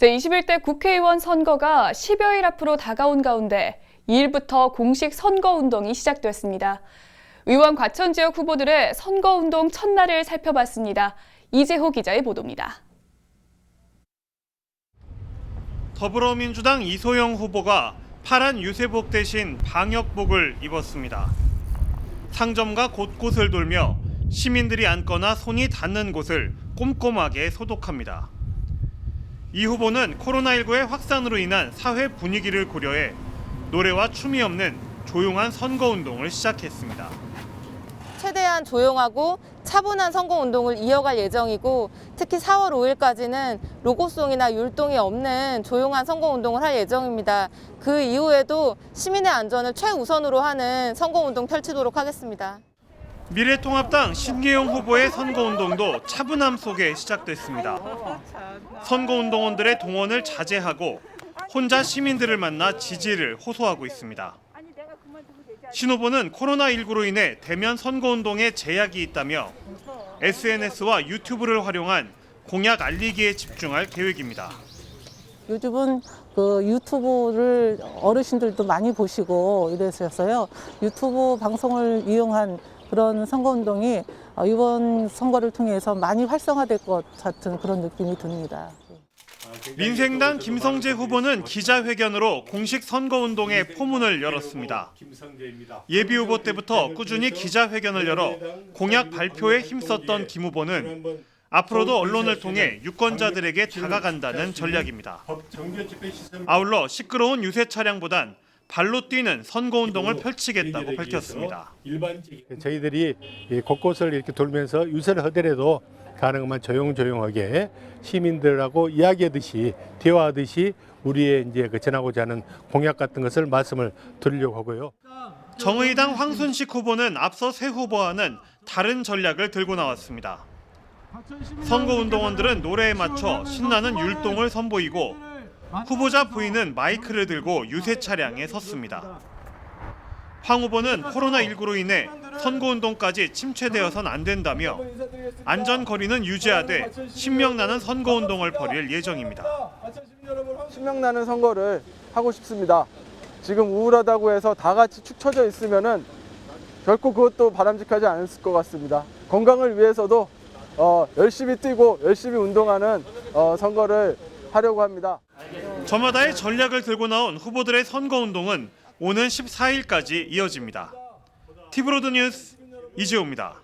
제21대 국회의원 선거가 10여일 앞으로 다가온 가운데 2일부터 공식 선거운동이 시작됐습니다. 의원 과천 지역 후보들의 선거운동 첫날을 살펴봤습니다. 이재호 기자의 보도입니다. 더불어민주당 이소영 후보가 파란 유세복 대신 방역복을 입었습니다. 상점과 곳곳을 돌며 시민들이 앉거나 손이 닿는 곳을 꼼꼼하게 소독합니다. 이 후보는 코로나19의 확산으로 인한 사회 분위기를 고려해 노래와 춤이 없는 조용한 선거운동을 시작했습니다. 최대한 조용하고 차분한 선거운동을 이어갈 예정이고 특히 4월 5일까지는 로고송이나 율동이 없는 조용한 선거운동을 할 예정입니다. 그 이후에도 시민의 안전을 최우선으로 하는 선거운동 펼치도록 하겠습니다. 미래통합당 신계용 후보의 선거운동도 차분함 속에 시작됐습니다. 선거운동원들의 동원을 자제하고 혼자 시민들을 만나 지지를 호소하고 있습니다. 신 후보는 코로나19로 인해 대면 선거운동에 제약이 있다며 SNS와 유튜브를 활용한 공약 알리기에 집중할 계획입니다. 요즘은 그 유튜브를 어르신들도 많이 보시고 이래서요. 유튜브 방송을 이용한 그런 선거운동이 어, 이번 선거를 통해서 많이 활성화될 것 같은 그런 느낌이 듭니다. 민생당 김성재 후보는 기자회견으로 공식 선거운동의 포문을 열었습니다. 예비 후보 때부터 꾸준히 기자회견을 열어 공약 발표에 힘썼던 김 후보는 앞으로도 언론을 통해 유권자들에게 다가간다는 전략입니다. 아울러 시끄러운 유세 차량보단 발로 뛰는 선거 운동을 펼치겠다고 밝혔습니다. 저희들이 이 곳곳을 이렇게 돌면서 유세를 하더라도 가능하면 조용조용하게 시민들하고 이야기하듯이 대화하듯이 우리의 이제 그 전하고자 하는 공약 같은 것을 말씀을 드리려고 하고요. 정의당 황순식 후보는 앞서 새 후보와는 다른 전략을 들고 나왔습니다. 선거 운동원들은 노래에 맞춰 신나는 율동을 선보이고 후보자 부인은 마이크를 들고 유세 차량에 섰습니다. 황 후보는 코로나19로 인해 선거운동까지 침체되어선 안 된다며 안전거리는 유지하되 신명나는 선거운동을 벌일 예정입니다. 신명나는 선거를 하고 싶습니다. 지금 우울하다고 해서 다 같이 축 처져 있으면은 결코 그것도 바람직하지 않을 것 같습니다. 건강을 위해서도 어, 열심히 뛰고 열심히 운동하는 어, 선거를 하려고 합니다. 저마다의 전략을 들고 나온 후보들의 선거운동은 오는 14일까지 이어집니다. 티브로드 뉴스 이재호입니다.